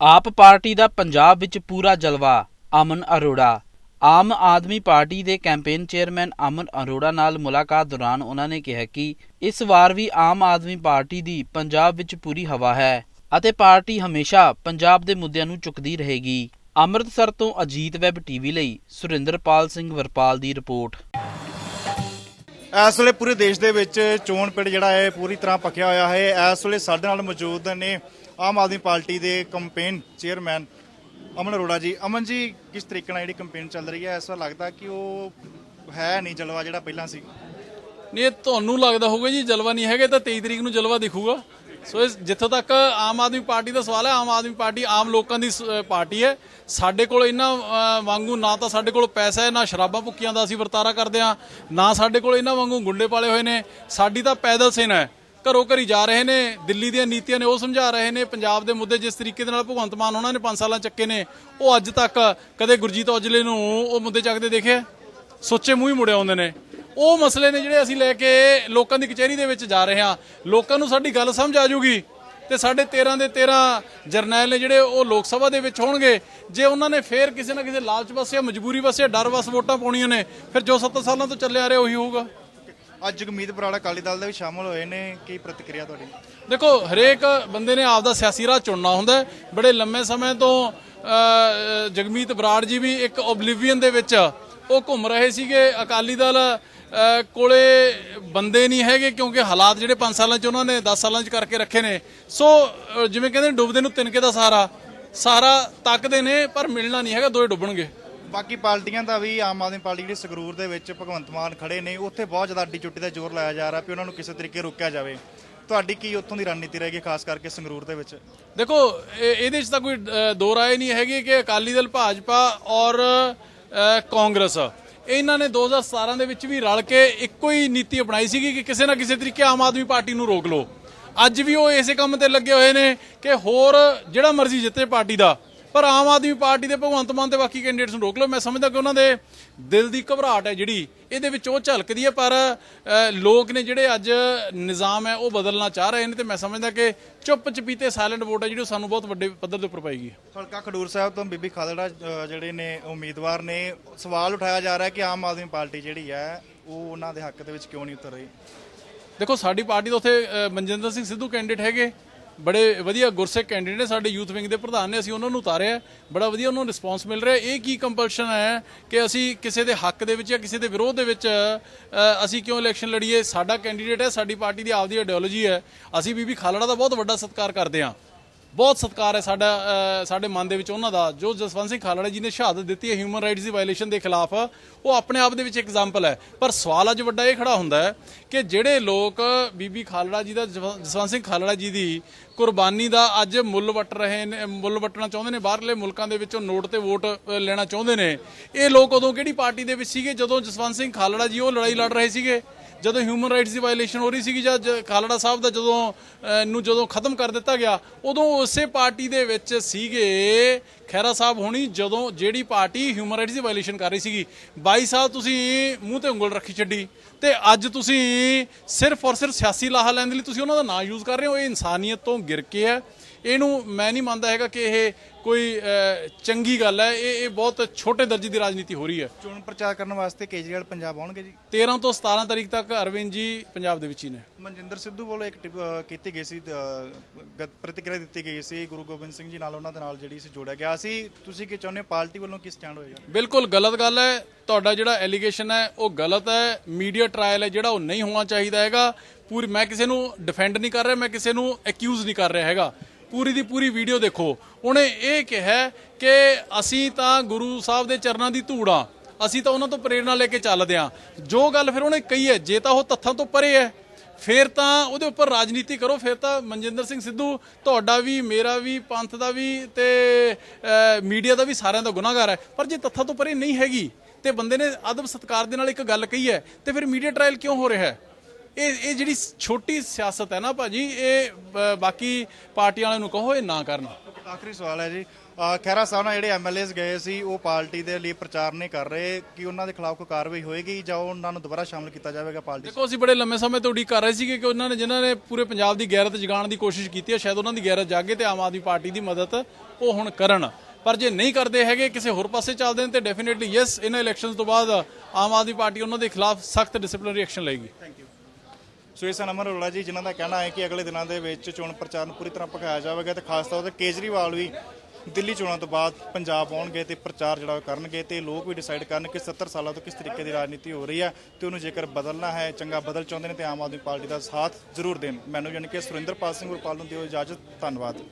ਆਪ ਪਾਰਟੀ ਦਾ ਪੰਜਾਬ ਵਿੱਚ ਪੂਰਾ ਜਲਵਾ, ਅਮਨ ਅਰੋੜਾ। ਆਮ ਆਦਮੀ ਪਾਰਟੀ ਦੇ ਕੈਂਪੇਨ ਚੇਅਰਮੈਨ ਅਮਨ ਅਰੋੜਾ ਨਾਲ ਮੁਲਾਕਾਤ ਦੌਰਾਨ ਉਹਨਾਂ ਨੇ ਕਿਹਾ ਕਿ ਇਸ ਵਾਰ ਵੀ ਆਮ ਆਦਮੀ ਪਾਰਟੀ ਦੀ ਪੰਜਾਬ ਵਿੱਚ ਪੂਰੀ ਹਵਾ ਹੈ ਅਤੇ ਪਾਰਟੀ ਹਮੇਸ਼ਾ ਪੰਜਾਬ ਦੇ ਮੁੱਦਿਆਂ ਨੂੰ ਚੁੱਕਦੀ ਰਹੇਗੀ। ਅੰਮ੍ਰਿਤਸਰ ਤੋਂ ਅਜੀਤ ਵੈਬ ਟੀਵੀ ਲਈ ਸੁਰਿੰਦਰਪਾਲ ਸਿੰਘ ਵਰਪਾਲ ਦੀ ਰਿਪੋਰਟ। ਇਸ ਵੇਲੇ ਪੂਰੇ ਦੇਸ਼ ਦੇ ਵਿੱਚ ਚੋਣ ਪਿੜ ਜਿਹੜਾ ਹੈ, ਪੂਰੀ ਤਰ੍ਹਾਂ ਪੱਕਿਆ ਹੋਇਆ ਹੈ। ਇਸ ਵੇਲੇ ਸਾਡੇ ਨਾਲ ਮੌਜੂਦ ਨੇ ਆਮ ਆਦਮੀ ਪਾਰਟੀ ਦੇ ਕੰਪੇਨ ਚੇਅਰਮੈਨ ਅਮਨ ਅਰੋੜਾ ਜੀ। ਅਮਨ ਜੀ, ਕਿਸ ਤਰੀਕੇ ਨਾਲ ਜਿਹੜੀ ਕੰਪੇਨ ਚੱਲ ਰਹੀ ਹੈ? ਇਸ ਵਾਰ ਲੱਗਦਾ ਕਿ ਉਹ ਹੈ ਨਹੀਂ, ਜਲਵਾ ਜਿਹੜਾ ਪਹਿਲਾਂ ਸੀ। ਨਹੀਂ, ਇਹ ਤੁਹਾਨੂੰ ਲੱਗਦਾ ਹੋਊਗਾ ਜੀ, ਜਲਵਾ ਨਹੀਂ ਹੈਗਾ ਤਾਂ 23 ਤਰੀਕ ਨੂੰ ਜਲਵਾ ਦਿਖੂਗਾ। ਸੋ ਇਸ ਜਿੱਥੋਂ ਤੱਕ ਆਮ ਆਦਮੀ ਪਾਰਟੀ ਦਾ ਸਵਾਲ ਹੈ, ਆਮ ਆਦਮੀ ਪਾਰਟੀ ਆਮ ਲੋਕਾਂ ਦੀ ਸ- ਪਾਰਟੀ ਹੈ। ਸਾਡੇ ਕੋਲ ਇਹਨਾਂ ਵਾਂਗੂ ਨਾ ਤਾਂ ਸਾਡੇ ਕੋਲ ਪੈਸਾ ਹੈ, ਨਾ ਸ਼ਰਾਬਾਂ ਭੁੱਕੀਆਂ ਦਾ ਅਸੀਂ ਵਰਤਾਰਾ ਕਰਦੇ ਹਾਂ, ਨਾ ਸਾਡੇ ਕੋਲ ਇਹਨਾਂ ਵਾਂਗੂ ਗੁੰਡੇ ਪਾਲੇ ਹੋਏ ਨੇ। ਸਾਡੀ ਤਾਂ ਪੈਦਲ ਸੇਨਾ ਹੈ। ਘਰੋਂ ਘਰੀ ਜਾ ਰਹੇ ਨੇ, ਦਿੱਲੀ ਦੀਆਂ ਨੀਤੀਆਂ ਨੇ ਉਹ ਸਮਝਾ ਰਹੇ ਨੇ, ਪੰਜਾਬ ਦੇ ਮੁੱਦੇ ਜਿਸ ਤਰੀਕੇ ਦੇ ਨਾਲ ਭਗਵੰਤ ਮਾਨ ਉਹਨਾਂ ਨੇ 5 ਸਾਲਾਂ ਚੱਕੇ ਨੇ, ਉਹ ਅੱਜ ਤੱਕ ਕਦੇ ਗੁਰਜੀਤ ਔਜਲੇ ਨੂੰ ਉਹ ਮੁੱਦੇ ਚੱਕਦੇ ਦੇਖਿਆ ਸੋਚੇ ਮੂੰਹ ਹੀ ਮੁੜੇ ਆਉਂਦੇ ਨੇ। ਉਹ ਮਸਲੇ ਨੇ ਜਿਹੜੇ ਅਸੀਂ ਲੈ ਕੇ ਲੋਕਾਂ ਦੀ ਕਚਹਿਰੀ ਦੇ ਵਿੱਚ ਜਾ ਰਹੇ ਹਾਂ। ਲੋਕਾਂ ਨੂੰ ਸਾਡੀ ਗੱਲ ਸਮਝ ਆ ਜੂਗੀ ਤੇ ਸਾਡੇ 13 ਦੇ 13 ਜਰਨੈਲ ਨੇ ਜਿਹੜੇ ਉਹ ਲੋਕ ਸਭਾ ਦੇ ਵਿੱਚ ਹੋਣਗੇ, ਜੇ ਉਹਨਾਂ ਨੇ ਫੇਰ ਕਿਸੇ ਨਾ ਕਿਸੇ ਲਾਲਚ ਵਸਿਆ ਮਜਬੂਰੀ ਵਸਿਆ ਡਰ ਵਸ ਵੋਟਾਂ ਪਾਉਣੀਆਂ ਨੇ, ਫਿਰ ਜੋ 7 ਸਾਲਾਂ ਤੋਂ ਚੱਲਿਆ ਰਿਹਾ ਉਹੀ ਹੋਊਗਾ। ਅੱਜ ਜਗਮੀਤ ਬਰਾੜਾ ਅਕਾਲੀ ਦਲ ਦੇ ਵੀ ਸ਼ਾਮਲ ਹੋਏ ਨੇ, ਕੀ ਪ੍ਰਤੀਕਿਰਿਆ ਤੁਹਾਡੀ? ਦੇਖੋ, ਹਰੇਕ ਬੰਦੇ ਨੇ ਆਪਦਾ ਸਿਆਸੀ ਰਾਹ ਚੁਣਨਾ ਹੁੰਦਾ ਬੜੇ ਲੰਮੇ ਸਮੇਂ ਤੋਂ ਜਗਮੀਤ ਬਰਾੜ ਜੀ ਵੀ ਇੱਕ ਓਬਲੀਵੀਅਨ ਦੇ ਵਿੱਚ ਉਹ ਘੁੰਮ ਰਹੇ ਸੀਗੇ। ਅਕਾਲੀ ਦਲ ਕੋਲੇ ਬੰਦੇ ਨਹੀਂ ਹੈਗੇ ਕਿਉਂਕਿ ਹਾਲਾਤ ਜਿਹੜੇ 5 ਸਾਲਾਂ ਚ ਉਹਨਾਂ ਨੇ 10 ਸਾਲਾਂ ਚ ਕਰਕੇ ਰੱਖੇ ਨੇ। ਸੋ ਜਿਵੇਂ ਕਹਿੰਦੇ ਨੇ, ਡੁੱਬਦੇ ਨੂੰ ਤਿਨਕੇ ਦਾ ਸਹਾਰਾ। ਸਾਰਾ ਤੱਕਦੇ ਨੇ, ਪਰ ਮਿਲਣਾ ਨਹੀਂ ਹੈਗਾ, ਦੋਏ ਡੁੱਬਣਗੇ। ਬਾਕੀ ਪਾਰਟੀਆਂ ਦਾ ਵੀ ਆਮ ਆਦਮੀ ਪਾਰਟੀ ਜਿਹੜੀ ਸੰਗਰੂਰ ਦੇ ਵਿੱਚ ਭਗਵੰਤ ਮਾਨ ਖੜੇ ਨੇ, ਉੱਥੇ ਬਹੁਤ ਜ਼ਿਆਦਾ ਅੱਡੀ ਚੁੱਟੀ ਦਾ ਜ਼ੋਰ ਲਾਇਆ ਜਾ ਰਿਹਾ ਵੀ ਉਹਨਾਂ ਨੂੰ ਕਿਸੇ ਤਰੀਕੇ ਰੋਕਿਆ ਜਾਵੇ। ਤੁਹਾਡੀ ਕੀ ਉੱਥੋਂ ਦੀ ਰਣਨੀਤੀ ਰਹੇਗੀ ਖਾਸ ਕਰਕੇ ਸੰਗਰੂਰ ਦੇ ਵਿੱਚ? ਦੇਖੋ, ਇਹ- ਇਹਦੇ 'ਚ ਤਾਂ ਕੋਈ ਦੋ ਰਾਏ ਨਹੀਂ ਹੈਗੀ ਕਿ ਅਕਾਲੀ ਦਲ ਭਾਜਪਾ ਔਰ ਕਾਂਗਰਸ। ਇਹਨਾਂ ਨੇ 2017 ਦੇ ਵਿੱਚ ਵੀ ਰਲ ਕੇ ਇੱਕੋ ਹੀ ਨੀਤੀ ਅਪਣਾਈ ਸੀਗੀ ਕਿ ਕਿਸੇ ਨਾ ਕਿਸੇ ਤਰੀਕੇ ਆਮ ਆਦਮੀ ਪਾਰਟੀ ਨੂੰ ਰੋਕ ਲਓ। ਅੱਜ ਵੀ ਉਹ ਇਸੇ ਕੰਮ ਤੇ ਲੱਗੇ ਹੋਏ ਨੇ ਕਿ ਹੋਰ ਜਿਹੜਾ ਮਰਜ਼ੀ ਜਿੱਤੇ ਪਾਰਟੀ ਦਾ ਪਰ ਆਮ ਆਦਮੀ ਪਾਰਟੀ ਦੇ ਭਗਵੰਤ ਮਾਨ ਤੇ ਬਾਕੀ ਕੈਂਡੀਡੇਟਸ ਨੂੰ ਰੋਕ ਲਓ। ਮੈਂ ਸਮਝਦਾ ਕਿ ਉਹਨਾਂ ਦੇ ਦਿਲ ਦੀ ਘਬਰਾਹਟ ਹੈ ਜਿਹੜੀ ਇਹਦੇ ਵਿੱਚ ਉਹ ਝਲਕਦੀ ਹੈ ਪਰ ਲੋਕ ਨੇ ਜਿਹੜੇ ਅੱਜ ਨਿਜ਼ਾਮ ਹੈ ਉਹ ਬਦਲਣਾ ਚਾਹ ਰਹੇ ਨੇ ਤੇ ਮੈਂ ਸਮਝਦਾ ਕਿ ਚੁੱਪ ਚਪੀਤੇ ਸਾਇਲੈਂਟ ਵੋਟ ਹੈ ਜਿਹੜੀ ਉਹ ਸਾਨੂੰ ਬਹੁਤ ਵੱਡੇ ਪੱਧਰ ਦੇ ਉੱਪਰ ਪਾਏਗੀ। ਹਲਕਾ ਖਡੂਰ ਸਾਹਿਬ ਤੋਂ ਬੀਬੀ ਖਾਲੜਾ ਜਿਹੜੇ ਨੇ ਉਮੀਦਵਾਰ ਨੇ ਸਵਾਲ ਉਠਾਇਆ ਜਾ ਰਿਹਾ ਕਿ ਆਮ ਆਦਮੀ ਪਾਰਟੀ ਜਿਹੜੀ ਹੈ ਉਹ ਉਹਨਾਂ ਦੇ ਹੱਕ ਦੇ ਵਿੱਚ ਕਿਉਂ ਨਹੀਂ ਉਤਰ ਰਹੀ? ਦੇਖੋ ਸਾਡੀ ਪਾਰਟੀ ਤੋਂ ਉੱਥੇ ਮਨਜਿੰਦਰ ਸਿੰਘ ਸਿੱਧੂ ਕੈਂਡੀਡੇਟ ਹੈਗੇ। ਬੜੇ ਵਧੀਆ ਗੁਰਸਿੱਖ ਕੈਂਡੀਡੇਟ ਨੇ ਸਾਡੇ ਯੂਥ ਵਿੰਗ ਦੇ ਪ੍ਰਧਾਨ ਨੇ, ਅਸੀਂ ਉਹਨਾਂ ਨੂੰ ਉਤਾਰਿਆ ਬੜਾ ਵਧੀਆ ਉਹਨਾਂ ਨੂੰ ਰਿਸਪੌਂਸ ਮਿਲ ਰਿਹਾ ਇਹ ਕੀ ਕੰਪਲਸ਼ਨ ਹੈ ਕਿ ਅਸੀਂ ਕਿਸੇ ਦੇ ਹੱਕ ਦੇ ਵਿੱਚ ਜਾਂ ਕਿਸੇ ਦੇ ਵਿਰੋਧ ਦੇ ਵਿੱਚ ਅਸੀਂ ਕਿਉਂ ਇਲੈਕਸ਼ਨ ਲੜੀਏ? ਸਾਡਾ ਕੈਂਡੀਡੇਟ ਹੈ, ਸਾਡੀ ਪਾਰਟੀ ਦੀ ਆਪਦੀ ਆਈਡੀਓਲੋਜੀ ਹੈ। ਅਸੀਂ ਬੀਬੀ ਖਾਲੜਾ ਦਾ ਬਹੁਤ ਵੱਡਾ ਸਤਿਕਾਰ ਕਰਦੇ ਹਾਂ। ਬਹੁਤ ਸਤਿਕਾਰ ਹੈ ਸਾਡਾ ਸਾਡੇ ਮਨ ਦੇ ਵਿੱਚ ਉਹਨਾਂ ਦਾ, ਜੋ ਜਸਵੰਤ ਸਿੰਘ ਖਾਲੜਾ ਜੀ ਨੇ ਸ਼ਹਾਦਤ ਦਿੱਤੀ ਹੈ ਹਿਊਮਨ ਰਾਈਟਸ ਦੀ ਵਾਇਲੇਸ਼ਨ ਦੇ ਖਿਲਾਫ, ਉਹ ਆਪਣੇ ਆਪ ਦੇ ਵਿੱਚ ਐਗਜ਼ਾਮਪਲ ਹੈ। ਪਰ ਸਵਾਲ ਅੱਜ ਵੱਡਾ ਇਹ ਖੜਾ ਹੁੰਦਾ ਹੈ ਕਿ ਜਿਹੜੇ ਲੋਕ ਬੀਬੀ ਖਾਲੜਾ ਜੀ ਦਾ, ਜਸਵ- ਜਸਵੰਤ ਸਿੰਘ ਖਾਲੜਾ ਜੀ ਦੀ ਕੁਰਬਾਨੀ ਦਾ ਅੱਜ ਮੁੱਲ ਵਟ ਰਹੇ ਨੇ, ਮੁੱਲ ਵਟਣਾ ਚਾਹੁੰਦੇ ਨੇ, ਬਾਹਰਲੇ ਮੁਲਕਾਂ ਦੇ ਵਿੱਚੋਂ ਨੋਟ ਤੇ ਵੋਟ ਲੈਣਾ ਚਾਹੁੰਦੇ ਨੇ, ਇਹ ਲੋਕ ਉਦੋਂ ਕਿਹੜੀ ਪਾਰਟੀ ਦੇ ਵਿੱਚ ਸੀਗੇ? ਜਦੋਂ ਜਸਵੰਤ ਸਿੰਘ ਖਾਲੜਾ ਜੀ ਉਹ ਲੜਾਈ ਲੜ ਰਹੇ ਸੀਗੇ? ਜਦੋਂ ਹਿਊਮਨ ਰਾਈਟਸ ਦੀ ਵਾਇਲੇਸ਼ਨ ਹੋ ਰਹੀ ਸੀਗੀ ਜਦ ਜ- ਖਾਲੜਾ ਸਾਹਿਬ ਦਾ ਜਦੋਂ ਨੂੰ ਜਦੋਂ ਖਤਮ ਕਰ ਦਿੱਤਾ ਗਿਆ, ਉਦੋਂ ਉਸੇ ਪਾਰਟੀ ਦੇ ਵਿੱਚ ਸੀਗੇ ਖੈਰਾ ਸਾਹਿਬ ਹੋਣੀ, ਜਦੋਂ ਜਿਹੜੀ ਪਾਰਟੀ ਹਿਊਮਨ ਰਾਈਟਸ ਦੀ ਵਾਇਲੇਸ਼ਨ ਕਰ ਰਹੀ ਸੀਗੀ। 22 ਸਾਲ ਤੁਸੀਂ ਮੂੰਹ ਤੇ ਉਂਗਲ ਰੱਖੀ ਛੱਡੀ ਤੇ ਅੱਜ ਤੁਸੀਂ ਸਿਰਫ ਔਰ ਸਿਰਫ ਸਿਆਸੀ ਲਾਹਾ ਲੈਣ ਦੇ ਲਈ ਤੁਸੀਂ ਉਹਨਾਂ ਦਾ ਨਾਂ ਯੂਜ਼ ਕਰ ਰਹੇ ਹੋ। ਇਹ ਇਨਸਾਨੀਅਤ ਤੋਂ ਗਿਰ ਕੇ ਹੈ। ਇਹਨੂੰ ਮੈਂ ਨਹੀਂ ਮੰਨਦਾ ਹੈਗਾ ਕਿ ਇਹ ਕੋਈ ਚੰਗੀ ਗੱਲ ਹੈ। ਇਹ ਇਹ ਬਹੁਤ ਛੋਟੇ ਦਰਜੇ ਦੀ ਰਾਜਨੀਤੀ ਹੋ ਰਹੀ ਹੈ। ਚੋਣ ਪ੍ਰਚਾਰ ਕਰਨ ਵਾਸਤੇ ਕੇਜਰੀਵਾਲ ਪੰਜਾਬ ਆਉਣਗੇ ਜੀ? 13 ਤੋਂ 17 ਤਾਰੀਖ ਤੱਕ ਅਰਵਿੰਦ ਜੀ ਪੰਜਾਬ ਦੇ ਵਿੱਚ ਹੀ ਨੇ। ਮਨਜਿੰਦਰ ਸਿੱਧੂ ਵੱਲੋਂ ਇੱਕ ਟਿਪ- ਕੀਤੀ ਗਈ ਸੀ ਪ੍ਰਤੀਕਿਰਿਆ ਦਿੱਤੀ ਗਈ ਸੀ। ਗੁਰੂ ਗੋਬਿੰਦ ਸਿੰਘ ਜੀ ਨਾਲ ਉਹਨਾਂ ਦੇ ਨਾਲ ਜਿਹੜੀ ਸੀ ਜੋੜਿਆ ਗਿਆ ਸੀ। ਤੁਸੀਂ ਕੀ ਚਾਹੁੰਦੇ ਹੋ ਪਾਰਟੀ ਵੱਲੋਂ ਕੀ ਸਟੈਂਡ ਹੋਏਗਾ? ਬਿਲਕੁਲ ਗਲਤ ਗੱਲ ਹੈ। ਤੁਹਾਡਾ ਜਿਹੜਾ ਐਲੀਗੇਸ਼ਨ ਹੈ ਉਹ ਗਲਤ ਹੈ। ਮੀਡੀਆ ਟ੍ਰਾਇਲ ਹੈ ਜਿਹੜਾ ਉਹ ਨਹੀਂ ਹੋਣਾ ਚਾਹੀਦਾ ਹੈਗਾ। ਪੂਰੀ ਮੈਂ ਕਿਸੇ ਨੂੰ ਡਿਫੈਂਡ ਨਹੀਂ ਕਰ ਰਿਹਾ ਮੈਂ ਕਿਸੇ ਨੂੰ ਅਕਿਊਜ਼ ਨਹੀਂ ਕਰ ਰਿਹਾ ਹੈਗਾ। ਪੂਰੀ ਦੀ ਪੂਰੀ ਵੀਡੀਓ ਦੇਖੋ। ਉਹਨੇ ਇਹ ਕਿਹਾ ਕਿ ਅਸੀਂ ਤਾਂ ਗੁਰੂ ਸਾਹਿਬ ਦੇ ਚਰਨਾਂ ਦੀ ਧੂੜ ਆ ਅਸੀਂ ਤਾਂ ਉਹਨਾਂ ਤੋਂ ਪ੍ਰੇਰਣਾ ਲੈ ਕੇ ਚੱਲਦੇ ਆ ਜੋ ਗੱਲ ਫਿਰ ਉਹਨੇ ਕਹੀ ਹੈ, ਜੇ ਤਾਂ ਉਹ ਤੱਥਾਂ ਤੋਂ ਪਰੇ ਹੈ, ਫਿਰ ਤਾਂ ਉਹਦੇ ਉੱਪਰ ਰਾਜਨੀਤੀ ਕਰੋ, ਫਿਰ ਤਾਂ ਮਨਜਿੰਦਰ ਸਿੰਘ ਸਿੱਧੂ, ਤੁਹਾਡਾ ਵੀ, ਮੇਰਾ ਵੀ, ਪੰਥ ਦਾ ਵੀ ਤੇ ਮੀਡੀਆ ਦਾ ਵੀ ਸਾਰਿਆਂ ਦਾ ਗੁਨਾਹਗਾਰ ਹੈ। ਪਰ ਜੇ ਤੱਥਾਂ ਤੋਂ ਪਰੇ ਨਹੀਂ ਹੈਗੀ ਤੇ ਬੰਦੇ ਨੇ ਅਦਬ ਸਤਕਾਰ ਦੇ ਨਾਲ ਇੱਕ ਗੱਲ ਕਹੀ ਹੈ, ਤੇ ਫਿਰ ਮੀਡੀਆ ਟ੍ਰਾਇਲ ਕਿਉਂ ਹੋ ਰਿਹਾ ਹੈ? ਇਹ ਇਹ ਜਿਹੜੀ ਛੋਟੀ ਸਿਆਸਤ ਹੈ ਨਾ ਭਾਜੀ ਇਹ ਬਾਕੀ ਪਾਰਟੀਆਂ ਵਾਲਿਆਂ ਨੂੰ ਕਹੋ ਇਹ ਨਾ ਕਰਨ। ਆਖਰੀ ਸਵਾਲ ਹੈ ਜੀ। ਖਹਿਰਾ ਸਾਹਿਬ ਨਾਲ ਜਿਹੜੇ ਐਮਐਲਏਸ ਗਏ ਸੀ ਉਹ ਪਾਰਟੀ ਦੇ ਲਈ ਪ੍ਰਚਾਰ ਨਹੀਂ ਕਰ ਰਹੇ। ਕਿ ਉਹਨਾਂ ਦੇ ਖਿਲਾਫ ਕੋਈ ਕਾਰਵਾਈ ਹੋਏਗੀ ਜਾਂ ਉਹਨਾਂ ਨੂੰ ਦੁਬਾਰਾ ਸ਼ਾਮਲ ਕੀਤਾ ਜਾਵੇਗਾ ਪਾਰਟੀ? ਦੇਖੋ ਅਸੀਂ ਬੜੇ ਲੰਮੇ ਸਮੇਂ ਤੋਂ ਉਡੀਕ ਕਰ ਰਹੇ ਸੀਗੇ ਕਿ ਉਹਨਾਂ ਨੇ ਜਿਨ੍ਹਾਂ ਨੇ ਪੂਰੇ ਪੰਜਾਬ ਦੀ ਗੈਰਤ ਜਗਾਉਣ ਦੀ ਕੋਸ਼ਿਸ਼ ਕੀਤੀ ਹੈ ਸ਼ਾਇਦ ਉਹਨਾਂ ਦੀ ਗੈਰਤ ਜਾਗੇ ਤੇ ਆਮ ਆਦਮੀ ਪਾਰਟੀ ਦੀ ਮਦਦ ਉਹ ਹੁਣ ਕਰਨ। ਪਰ ਜੇ ਨਹੀਂ ਕਰਦੇ ਹੈਗੇ ਕਿਸੇ ਹੋਰ ਪਾਸੇ ਚੱਲਦੇ ਨੇ ਤੇ ਡੈਫੀਨਿਟਲੀ ਯੈਸ ਇਹਨਾਂ ਇਲੈਕਸ਼ਨਸ ਤੋਂ ਬਾਅਦ ਆਮ ਆਦਮੀ ਪਾਰਟੀ ਉਹਨਾਂ ਦੇ ਖਿਲਾਫ ਸਖਤ ਡਿਸਪਲਿਨਰੀ ਐਕਸ਼ਨ ਲਏਗੀ। ਸੋ ਇਹ ਸਨ ਅਮਰ ਅਰੋੜਾ ਜੀ, ਜਿਨ੍ਹਾਂ ਦਾ ਕਹਿਣਾ ਹੈ ਕਿ ਅਗਲੇ ਦਿਨਾਂ ਦੇ ਵਿੱਚ ਚੋਣ ਪ੍ਰਚਾਰ ਨੂੰ ਪੂਰੀ ਤਰ੍ਹਾਂ ਭਖਾਇਆ ਜਾਵੇਗਾ ਤੇ ਖਾਸ ਤੌਰ ਤੇ ਕੇਜਰੀਵਾਲ ਵੀ ਦਿੱਲੀ ਚੋਣਾਂ ਤੋਂ ਬਾਅਦ ਪੰਜਾਬ ਆਉਣਗੇ ਤੇ ਪ੍ਰਚਾਰ ਜਿਹੜਾ ਉਹ ਕਰਨਗੇ ਤੇ ਲੋਕ ਵੀ ਡਿਸਾਈਡ ਕਰਨ ਕਿ 70 ਸਾਲਾਂ ਤੋਂ ਕਿਸ ਤਰੀਕੇ ਦੀ ਰਾਜਨੀਤੀ ਹੋ ਰਹੀ ਹੈ ਤੇ ਉਹਨੂੰ ਜੇਕਰ ਬਦਲਣਾ ਹੈ, ਚੰਗਾ ਬਦਲ ਚਾਹੁੰਦੇ ਨੇ ਤੇ ਆਮ ਆਦਮੀ ਪਾਰਟੀ ਦਾ ਸਾਥ ਜ਼ਰੂਰ ਦੇਣ। ਮੈਨੂੰ ਯਾਨੀ ਕਿ ਸੁਰਿੰਦਰਪਾਲ ਸਿੰਘ ਗੁਰਪਾਲ ਨੂੰ ਦਿਓ ਇਜਾਜ਼ਤ, ਧੰਨਵਾਦ।